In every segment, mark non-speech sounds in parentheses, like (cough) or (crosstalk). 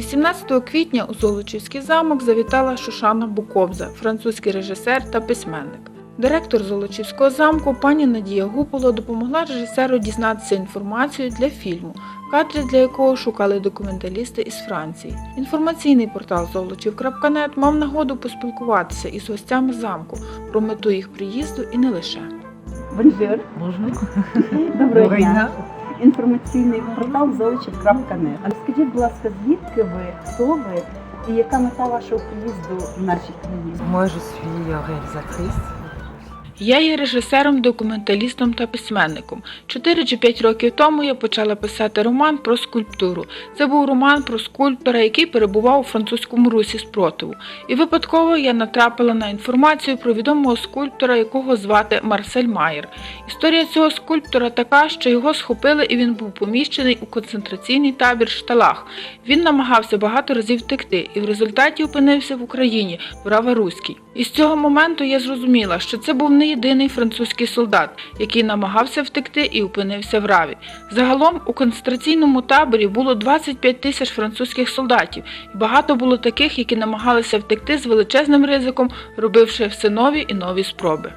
18 квітня у Золочівський замок завітала Шушана Буковза, французький режисер та письменник. Директор Золочівського замку пані Надія Гуполо допомогла режисеру дізнатися інформацію для фільму, кадри для якого шукали документалісти із Франції. Інформаційний портал Золочів.нет мав нагоду поспілкуватися із гостями замку про мету їх приїзду і не лише. Бонжур. Доброго дня. Інформаційний портал золочів.нет. А скажіть, будь ласка, звідки ви, хто ви і яка мета вашого приїзду в нашій країні? Moi, je suis euh, réalisatrice. Я є режисером, документалістом та письменником. Чотири чи п'ять років тому я почала писати роман про скульптуру. Це був роман про скульптора, який перебував у французькому русі спротиву. І випадково я натрапила на інформацію про відомого скульптора, якого звати Марсель Майер. Історія цього скульптора така, що його схопили і він був поміщений у концентраційний табір Шталах. Він намагався багато разів втекти і в результаті опинився в Україні в Раваруській. І з цього моменту я зрозуміла, що це був не єдиний французький солдат, який намагався втекти і опинився в Раві. Загалом у концентраційному таборі було 25 тисяч французьких солдатів, і багато було таких, які намагалися втекти з величезним ризиком, робивши все нові і нові спроби.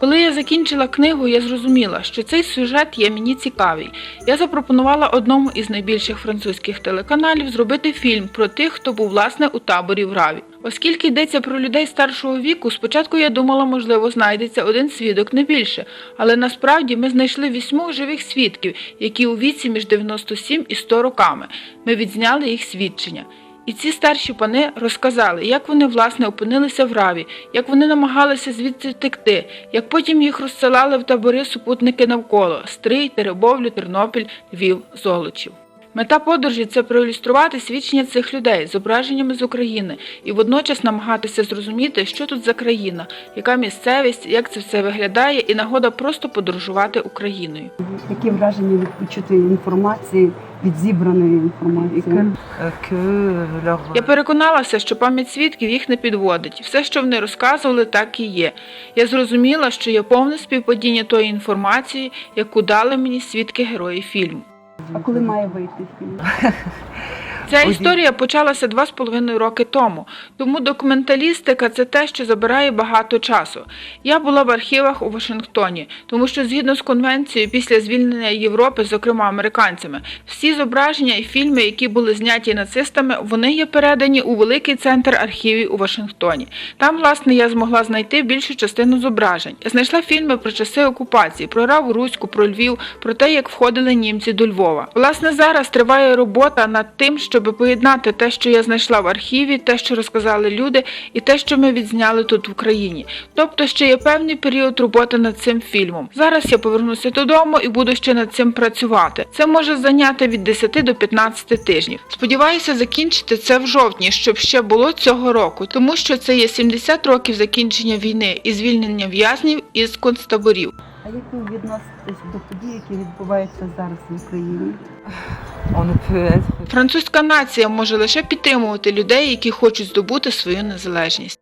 Коли я закінчила книгу, я зрозуміла, що цей сюжет є мені цікавий. Я запропонувала одному із найбільших французьких телеканалів зробити фільм про тих, хто був власне у таборі в Раві. Оскільки йдеться про людей старшого віку, спочатку я думала, можливо, знайдеться один свідок не більше, але насправді ми знайшли вісьмох живих свідків, які у віці між 97 і 100 роками. Ми відзняли їх свідчення. І ці старші пани розказали, як вони власне опинилися в раві, як вони намагалися звідси втекти, як потім їх розсилали в табори супутники навколо Стрий, Теребовлю, Тернопіль, Львів, Золочів. Мета подорожі це проілюструвати свідчення цих людей зображеннями з України і водночас намагатися зрозуміти, що тут за країна, яка місцевість, як це все виглядає, і нагода просто подорожувати Україною. Які враження від почутої інформації, від зібраної інформації? Я переконалася, що пам'ять свідків їх не підводить. Все, що вони розказували, так і є. Я зрозуміла, що є повне співпадіння тої інформації, яку дали мені свідки герої фільму. А коли має вийти фільм? (laughs) Ця історія почалася два з половиною роки тому, тому документалістика це те, що забирає багато часу. Я була в архівах у Вашингтоні, тому що згідно з конвенцією після звільнення Європи, зокрема американцями, всі зображення і фільми, які були зняті нацистами, вони є передані у великий центр архівів у Вашингтоні. Там, власне, я змогла знайти більшу частину зображень. Я знайшла фільми про часи окупації, про Раву Руську, про Львів, про те, як входили німці до Львова. Власне, зараз триває робота над тим, щоб поєднати те, що я знайшла в архіві, те, що розказали люди, і те, що ми відзняли тут в Україні. Тобто ще є певний період роботи над цим фільмом. Зараз я повернуся додому і буду ще над цим працювати. Це може зайняти від 10 до 15 тижнів. Сподіваюся закінчити це в жовтні, щоб ще було цього року, тому що це є 70 років закінчення війни і звільнення в'язнів із концтаборів. А як ви відноситесь до подій, які відбуваються зараз в Україні? Французька нація може лише підтримувати людей, які хочуть здобути свою незалежність.